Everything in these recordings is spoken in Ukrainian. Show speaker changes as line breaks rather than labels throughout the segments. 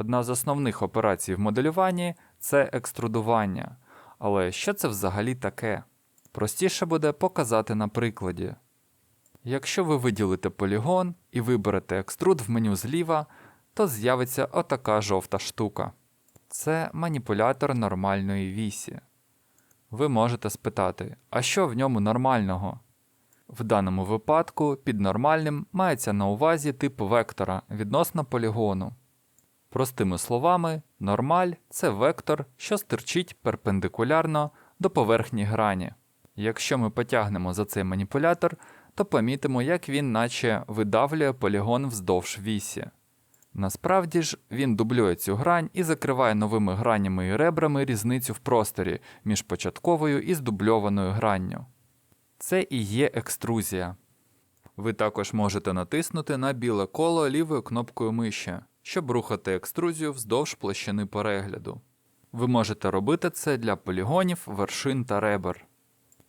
Одна з основних операцій в моделюванні це екструдування. Але що це взагалі таке? Простіше буде показати на прикладі. Якщо ви виділите полігон і виберете екструд в меню зліва, то з'явиться отака жовта штука. Це маніпулятор нормальної вісі. Ви можете спитати, а що в ньому нормального? В даному випадку під нормальним мається на увазі тип вектора відносно полігону. Простими словами, нормаль це вектор, що стирчить перпендикулярно до поверхні грані. Якщо ми потягнемо за цей маніпулятор, то помітимо, як він наче видавлює полігон вздовж вісі. Насправді ж він дублює цю грань і закриває новими гранями і ребрами різницю в просторі між початковою і здубльованою гранню. Це і є екструзія. Ви також можете натиснути на біле коло лівою кнопкою миші, щоб рухати екструзію вздовж площини перегляду. Ви можете робити це для полігонів, вершин та ребер.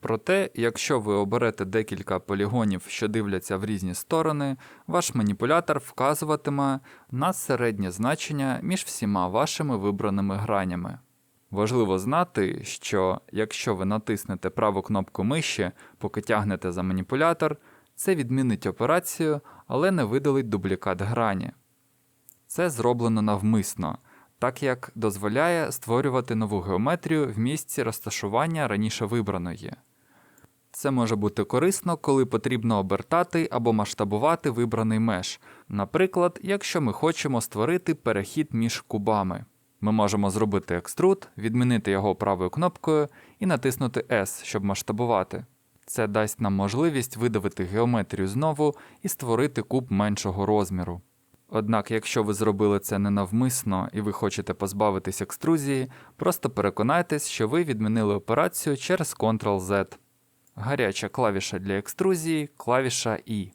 Проте, якщо ви оберете декілька полігонів, що дивляться в різні сторони, ваш маніпулятор вказуватиме на середнє значення між всіма вашими вибраними гранями. Важливо знати, що якщо ви натиснете праву кнопку миші, поки тягнете за маніпулятор, це відмінить операцію, але не видалить дублікат грані. Це зроблено навмисно, так як дозволяє створювати нову геометрію в місці розташування раніше вибраної. Це може бути корисно, коли потрібно обертати або масштабувати вибраний меш. Наприклад, якщо ми хочемо створити перехід між кубами. Ми можемо зробити екструд, відмінити його правою кнопкою і натиснути S, щоб масштабувати. Це дасть нам можливість видавити геометрію знову і створити куб меншого розміру. Однак, якщо ви зробили це ненавмисно і ви хочете позбавитись екструзії, просто переконайтесь, що ви відмінили операцію через Ctrl-Z. Гаряча клавіша для екструзії клавіша I.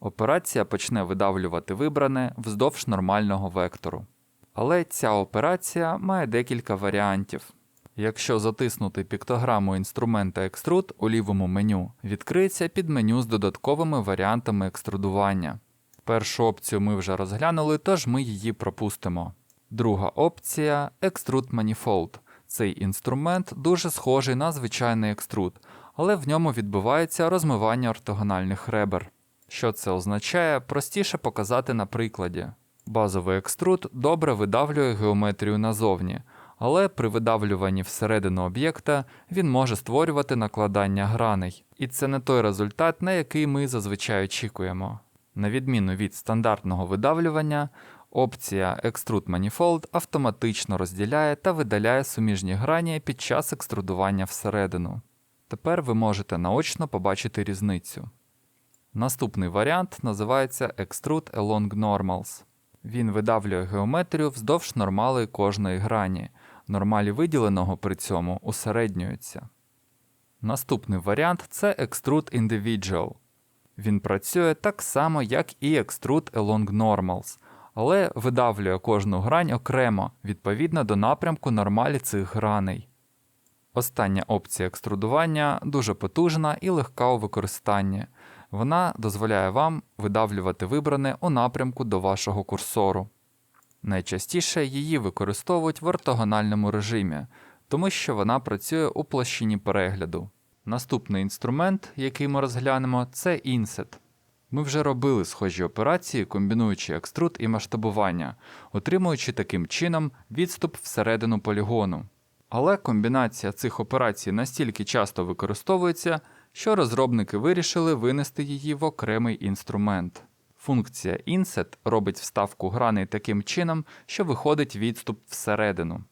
Операція почне видавлювати вибране вздовж нормального вектору. Але ця операція має декілька варіантів. Якщо затиснути піктограму інструмента Extrude у лівому меню, відкриється підменю з додатковими варіантами екструдування. Першу опцію ми вже розглянули, тож ми її пропустимо. Друга опція Extrude Manifold. Цей інструмент дуже схожий на звичайний екструд, але в ньому відбувається розмивання ортогональних ребер. Що це означає, простіше показати на прикладі. Базовий екструд добре видавлює геометрію назовні, але при видавлюванні всередину об'єкта він може створювати накладання граней, і це не той результат, на який ми зазвичай очікуємо. На відміну від стандартного видавлювання, опція Extrude Manifold автоматично розділяє та видаляє суміжні грані під час екструдування всередину. Тепер ви можете наочно побачити різницю. Наступний варіант називається Extrude Along Normals. Він видавлює геометрію вздовж нормали кожної грані. Нормалі виділеного при цьому усереднюються. Наступний варіант це Extrude Individual. Він працює так само, як і Extrude Along Normals, але видавлює кожну грань окремо відповідно до напрямку нормалі цих граней. Остання опція екструдування дуже потужна і легка у використанні. Вона дозволяє вам видавлювати вибране у напрямку до вашого курсору. Найчастіше її використовують в ортогональному режимі, тому що вона працює у площині перегляду. Наступний інструмент, який ми розглянемо, це інсет. Ми вже робили схожі операції, комбінуючи екструд і масштабування, отримуючи таким чином відступ всередину полігону. Але комбінація цих операцій настільки часто використовується, що розробники вирішили винести її в окремий інструмент. Функція Inset робить вставку граней таким чином, що виходить відступ всередину.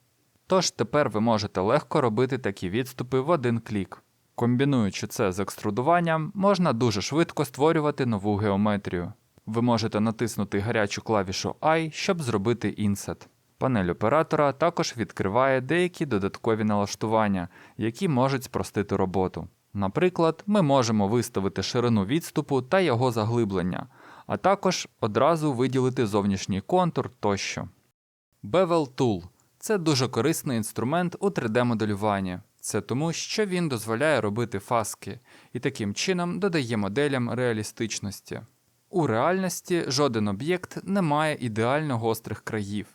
Тож тепер ви можете легко робити такі відступи в один клік. Комбінуючи це з екструдуванням, можна дуже швидко створювати нову геометрію. Ви можете натиснути гарячу клавішу I, щоб зробити інсет. Панель оператора також відкриває деякі додаткові налаштування, які можуть спростити роботу. Наприклад, ми можемо виставити ширину відступу та його заглиблення, а також одразу виділити зовнішній контур тощо. Bevel Tool це дуже корисний інструмент у 3D-моделюванні. Це тому, що він дозволяє робити фаски і таким чином додає моделям реалістичності. У реальності жоден об'єкт не має ідеально гострих країв.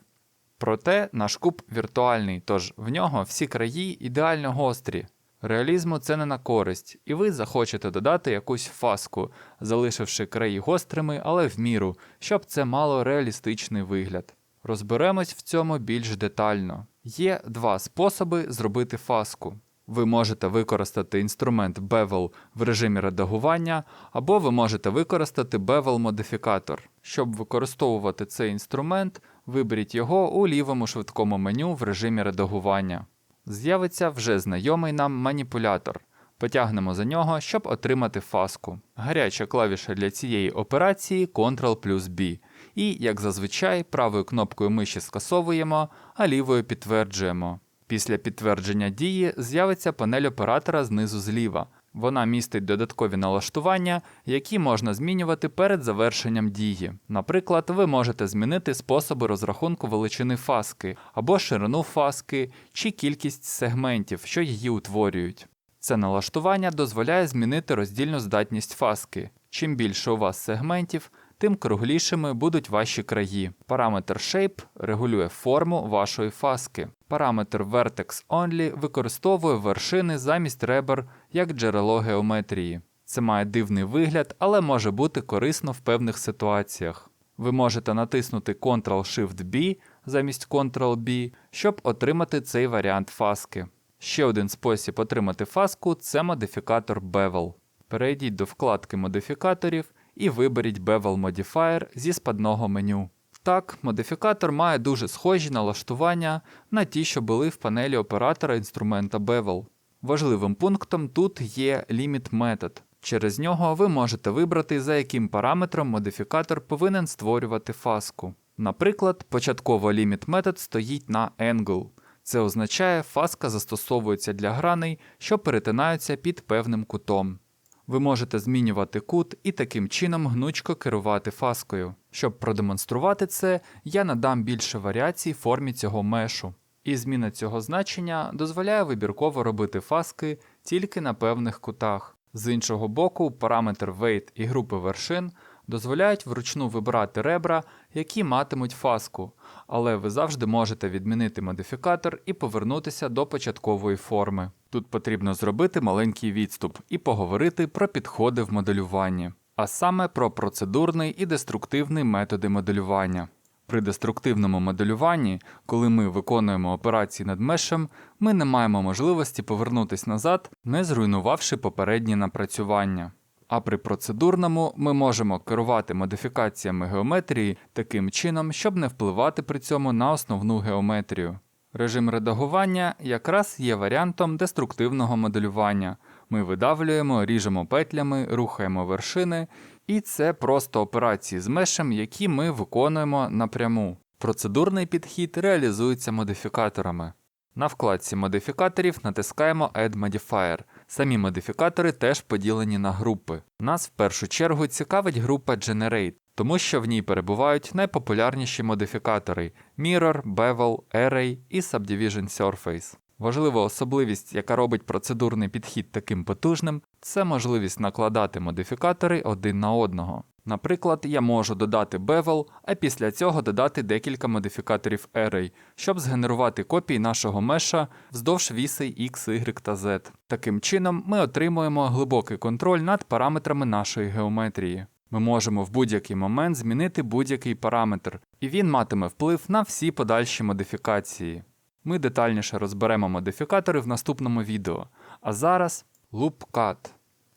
Проте наш куб віртуальний, тож в нього всі краї ідеально гострі. Реалізму це не на користь, і ви захочете додати якусь фаску, залишивши краї гострими, але в міру, щоб це мало реалістичний вигляд. Розберемось в цьому більш детально. Є два способи зробити фаску. Ви можете використати інструмент Bevel в режимі редагування, або ви можете використати Bevel модифікатор. Щоб використовувати цей інструмент, виберіть його у лівому швидкому меню в режимі редагування. З'явиться вже знайомий нам маніпулятор. Потягнемо за нього, щоб отримати фаску. Гаряча клавіша для цієї операції Ctrl плюс B. І, як зазвичай, правою кнопкою миші скасовуємо, а лівою підтверджуємо. Після підтвердження дії з'явиться панель оператора знизу зліва. Вона містить додаткові налаштування, які можна змінювати перед завершенням дії. Наприклад, ви можете змінити способи розрахунку величини фаски, або ширину фаски, чи кількість сегментів, що її утворюють. Це налаштування дозволяє змінити роздільну здатність фаски. Чим більше у вас сегментів, тим круглішими будуть ваші краї. Параметр Shape регулює форму вашої фаски. Параметр Vertex Only використовує вершини замість ребер як джерело геометрії. Це має дивний вигляд, але може бути корисно в певних ситуаціях. Ви можете натиснути Ctrl-Shift-B замість Ctrl-B, щоб отримати цей варіант фаски. Ще один спосіб отримати фаску це модифікатор Bevel. Перейдіть до вкладки модифікаторів і виберіть Bevel Modifier зі спадного меню. Так, модифікатор має дуже схожі налаштування на ті, що були в панелі оператора інструмента Bevel. Важливим пунктом тут є Limit Method. Через нього ви можете вибрати, за яким параметром модифікатор повинен створювати фаску. Наприклад, початково Limit Method стоїть на Angle. Це означає, фаска застосовується для граней, що перетинаються під певним кутом. Ви можете змінювати кут і таким чином гнучко керувати фаскою. Щоб продемонструвати це, я надам більше варіацій формі цього мешу. І зміна цього значення дозволяє вибірково робити фаски тільки на певних кутах. З іншого боку, параметр weight і групи вершин дозволяють вручну вибирати ребра, які матимуть фаску, але ви завжди можете відмінити модифікатор і повернутися до початкової форми. Тут потрібно зробити маленький відступ і поговорити про підходи в моделюванні, а саме про процедурний і деструктивний методи моделювання. При деструктивному моделюванні, коли ми виконуємо операції над мешем, ми не маємо можливості повернутися назад, не зруйнувавши попередні напрацювання. А при процедурному ми можемо керувати модифікаціями геометрії таким чином, щоб не впливати при цьому на основну геометрію. Режим редагування якраз є варіантом деструктивного моделювання. Ми видавлюємо, ріжемо петлями, рухаємо вершини, і це просто операції з мешем, які ми виконуємо напряму. Процедурний підхід реалізується модифікаторами. На вкладці модифікаторів натискаємо Add Modifier. Самі модифікатори теж поділені на групи. Нас в першу чергу цікавить група Generate, тому що в ній перебувають найпопулярніші модифікатори Mirror, Bevel, Array і Subdivision Surface. Важлива особливість, яка робить процедурний підхід таким потужним, це можливість накладати модифікатори один на одного. Наприклад, я можу додати Bevel, а після цього додати декілька модифікаторів Array, щоб згенерувати копії нашого меша вздовж вісей X, Y та Z. Таким чином, ми отримуємо глибокий контроль над параметрами нашої геометрії. Ми можемо в будь-який момент змінити будь-який параметр, і він матиме вплив на всі подальші модифікації. Ми детальніше розберемо модифікатори в наступному відео. А зараз LoopCut.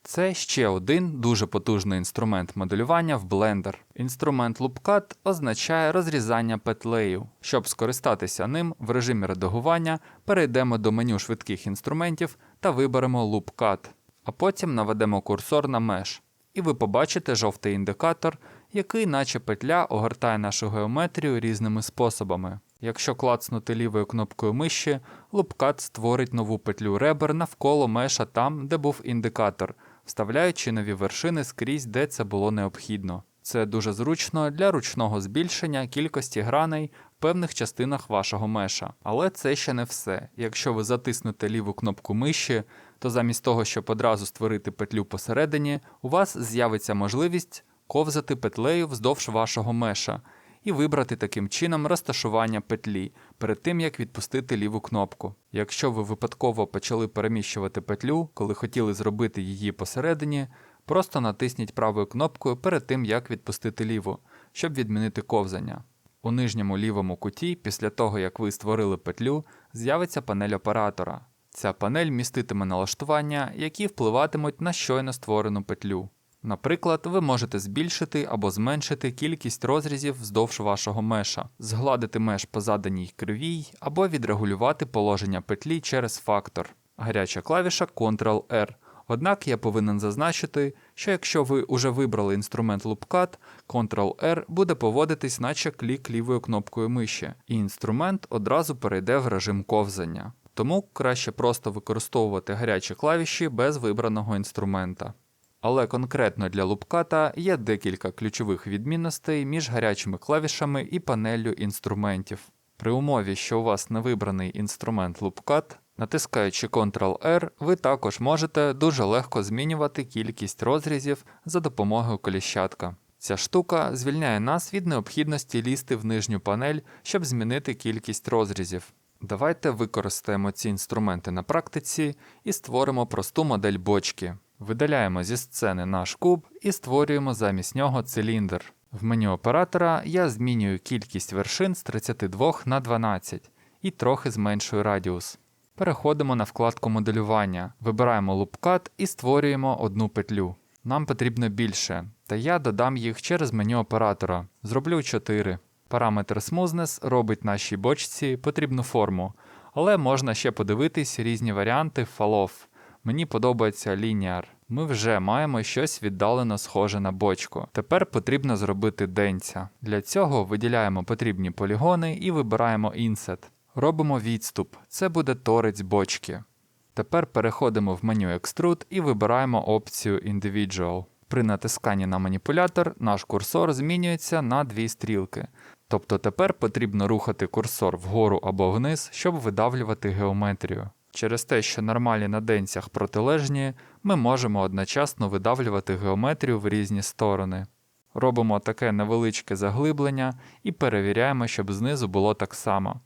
Це ще один дуже потужний інструмент моделювання в Blender. Інструмент LoopCut означає розрізання петлею. Щоб скористатися ним в режимі редагування, перейдемо до меню швидких інструментів та виберемо LoopCut, а потім наведемо курсор на меш. І ви побачите жовтий індикатор, який, наче петля, огортає нашу геометрію різними способами. Якщо клацнути лівою кнопкою миші, лупкат створить нову петлю ребер навколо меша там, де був індикатор, вставляючи нові вершини скрізь, де це було необхідно. Це дуже зручно для ручного збільшення кількості граней в певних частинах вашого меша. Але це ще не все. Якщо ви затиснете ліву кнопку миші, то замість того, щоб одразу створити петлю посередині, у вас з'явиться можливість ковзати петлею вздовж вашого меша. І вибрати таким чином розташування петлі перед тим, як відпустити ліву кнопку. Якщо ви випадково почали переміщувати петлю, коли хотіли зробити її посередині, просто натисніть правою кнопкою перед тим, як відпустити ліву, щоб відмінити ковзання. У нижньому лівому куті, після того як ви створили петлю, з'явиться панель оператора. Ця панель міститиме налаштування, які впливатимуть на щойно створену петлю. Наприклад, ви можете збільшити або зменшити кількість розрізів вздовж вашого меша, згладити меш по заданій кривій або відрегулювати положення петлі через фактор. Гаряча клавіша Ctrl-R. Однак я повинен зазначити, що якщо ви вже вибрали інструмент Loopcut, Ctrl-R буде поводитись, наче клік лівою кнопкою миші, і інструмент одразу перейде в режим ковзання. Тому краще просто використовувати гарячі клавіші без вибраного інструмента. Але конкретно для лупката є декілька ключових відмінностей між гарячими клавішами і панеллю інструментів. При умові, що у вас не вибраний інструмент лупкат, натискаючи Ctrl-R, ви також можете дуже легко змінювати кількість розрізів за допомогою коліщатка. Ця штука звільняє нас від необхідності лізти в нижню панель, щоб змінити кількість розрізів. Давайте використаємо ці інструменти на практиці і створимо просту модель бочки. Видаляємо зі сцени наш куб і створюємо замість нього циліндр. В меню оператора я змінюю кількість вершин з 32 на 12 і трохи зменшую радіус. Переходимо на вкладку моделювання, вибираємо лупкат і створюємо одну петлю. Нам потрібно більше, та я додам їх через меню оператора. Зроблю 4. Параметр Smoothness робить нашій бочці потрібну форму, але можна ще подивитись різні варіанти fall-off. Мені подобається Linear. Ми вже маємо щось віддалено схоже на бочку. Тепер потрібно зробити денця. Для цього виділяємо потрібні полігони і вибираємо Inset. Робимо відступ, це буде торець бочки. Тепер переходимо в меню Extrude і вибираємо опцію Individual. При натисканні на маніпулятор наш курсор змінюється на дві стрілки. Тобто тепер потрібно рухати курсор вгору або вниз, щоб видавлювати геометрію. Через те, що нормалі на денцях протилежні, ми можемо одночасно видавлювати геометрію в різні сторони. Робимо таке невеличке заглиблення і перевіряємо, щоб знизу було так само.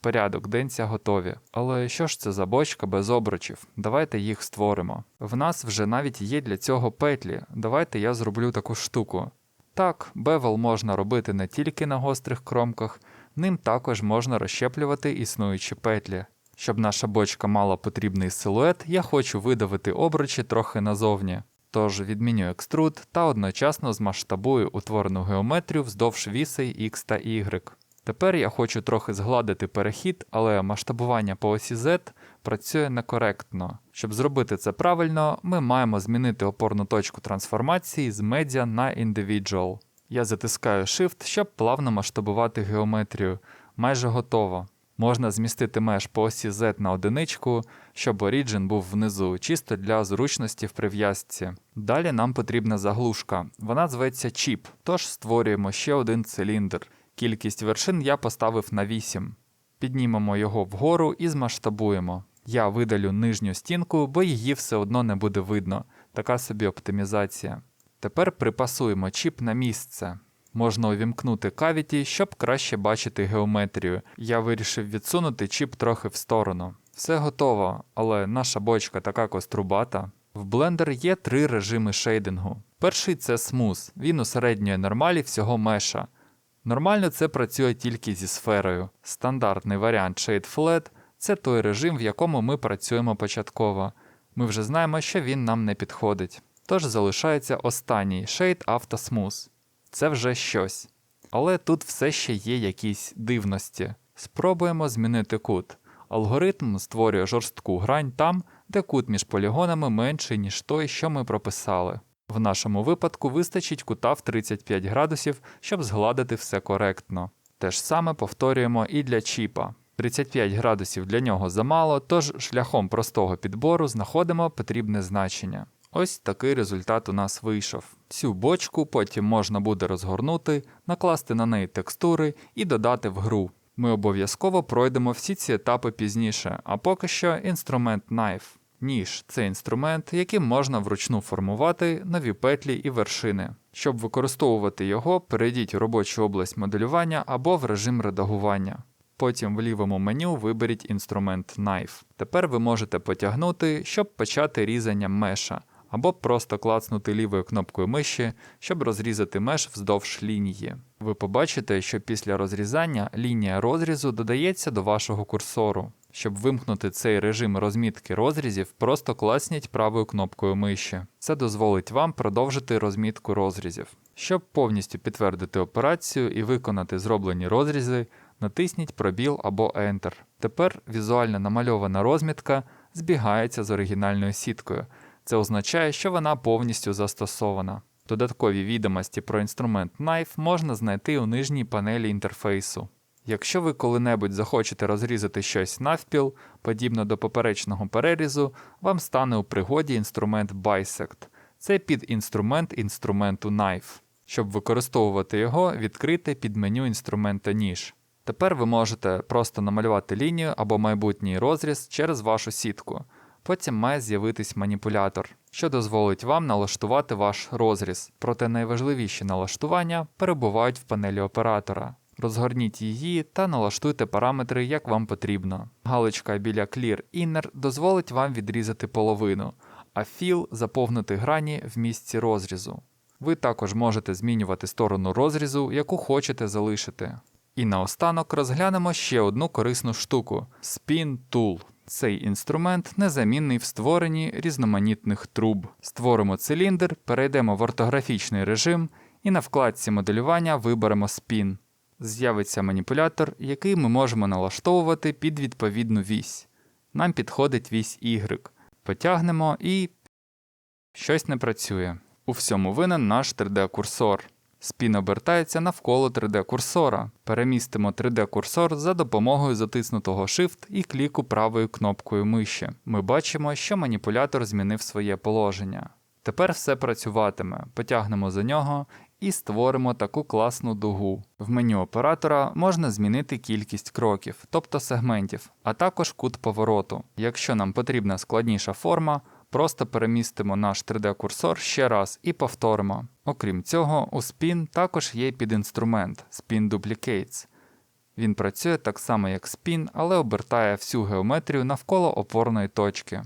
Порядок денця готові. Але що ж це за бочка без обручів? Давайте їх створимо. В нас вже навіть є для цього петлі. Давайте я зроблю таку штуку. Так, бевел можна робити не тільки на гострих кромках, ним також можна розщеплювати існуючі петлі. Щоб наша бочка мала потрібний силует, я хочу видавити обручі трохи назовні. Тож відміню екструд та одночасно змасштабую утворену геометрію вздовж вісей X та Y. Тепер я хочу трохи згладити перехід, але масштабування по осі Z працює некоректно. Щоб зробити це правильно, ми маємо змінити опорну точку трансформації з Media на Individual. Я затискаю Shift, щоб плавно масштабувати геометрію. Майже готово. Можна змістити меж по осі Z на одиничку, щоб Origin був внизу, чисто для зручності в прив'язці. Далі нам потрібна заглушка. Вона зветься Chip, тож створюємо ще один циліндр. Кількість вершин я поставив на 8. Піднімемо його вгору і змасштабуємо. Я видалю нижню стінку, бо її все одно не буде видно. Така собі оптимізація. Тепер припасуємо чіп на місце. Можна увімкнути кавіті, щоб краще бачити геометрію. Я вирішив відсунути чіп трохи в сторону. Все готово, але наша бочка така кострубата. В Blender є три режими шейдингу. Перший це Smooth, він у середньої нормалі всього меша. Нормально це працює тільки зі сферою. Стандартний варіант Shade Flat це той режим, в якому ми працюємо початково. Ми вже знаємо, що він нам не підходить. Тож залишається останній Shade Auto Smooth. Це вже щось. Але тут все ще є якісь дивності. Спробуємо змінити кут. Алгоритм створює жорстку грань там, де кут між полігонами менший, ніж той, що ми прописали. В нашому випадку вистачить кута в 35 градусів, щоб згладити все коректно. Те ж саме повторюємо і для чіпа. 35 градусів для нього замало, тож шляхом простого підбору знаходимо потрібне значення. Ось такий результат у нас вийшов. Цю бочку потім можна буде розгорнути, накласти на неї текстури і додати в гру. Ми обов'язково пройдемо всі ці етапи пізніше, а поки що інструмент Knife. Ніж це інструмент, яким можна вручну формувати нові петлі і вершини. Щоб використовувати його, перейдіть у робочу область моделювання або в режим редагування. Потім в лівому меню виберіть інструмент Knife. Тепер ви можете потягнути, щоб почати різання меша, або просто клацнути лівою кнопкою миші, щоб розрізати меш вздовж лінії. Ви побачите, що після розрізання лінія розрізу додається до вашого курсору. Щоб вимкнути цей режим розмітки розрізів, просто класніть правою кнопкою миші. Це дозволить вам продовжити розмітку розрізів. Щоб повністю підтвердити операцію і виконати зроблені розрізи, натисніть пробіл або Enter. Тепер візуально намальована розмітка збігається з оригінальною сіткою. Це означає, що вона повністю застосована. Додаткові відомості про інструмент Knife можна знайти у нижній панелі інтерфейсу. Якщо ви коли-небудь захочете розрізати щось навпіл, подібно до поперечного перерізу, вам стане у пригоді інструмент Bisect. Це підінструмент інструменту Knife. Щоб використовувати його, відкрийте під меню інструмента ніж. Тепер ви можете просто намалювати лінію або майбутній розріз через вашу сітку. Потім має з'явитись маніпулятор, що дозволить вам налаштувати ваш розріз, проте найважливіші налаштування перебувають в панелі оператора. Розгорніть її та налаштуйте параметри, як вам потрібно. Галочка біля Clear Inner дозволить вам відрізати половину, а Fill заповнити грані в місці розрізу. Ви також можете змінювати сторону розрізу, яку хочете залишити. І наостанок розглянемо ще одну корисну штуку Spin Tool. Цей інструмент незамінний в створенні різноманітних труб. Створимо циліндр, перейдемо в ортографічний режим і на вкладці моделювання виберемо Spin. З'явиться маніпулятор, який ми можемо налаштовувати під відповідну вісь. Нам підходить вісь Y. Потягнемо і щось не працює. У всьому винен наш 3D-курсор. Спін обертається навколо 3D-курсора. Перемістимо 3D-курсор за допомогою затиснутого Shift і кліку правою кнопкою миші. Ми бачимо, що маніпулятор змінив своє положення. Тепер все працюватиме. Потягнемо за нього і створимо таку класну дугу. В меню оператора можна змінити кількість кроків, тобто сегментів, а також кут повороту. Якщо нам потрібна складніша форма, просто перемістимо наш 3D-курсор ще раз і повторимо. Окрім цього, у Spin також є підінструмент Spin Duplicates. Він працює так само, як Spin, але обертає всю геометрію навколо опорної точки.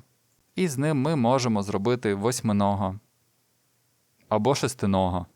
І з ним ми можемо зробити восьминого або шестиного.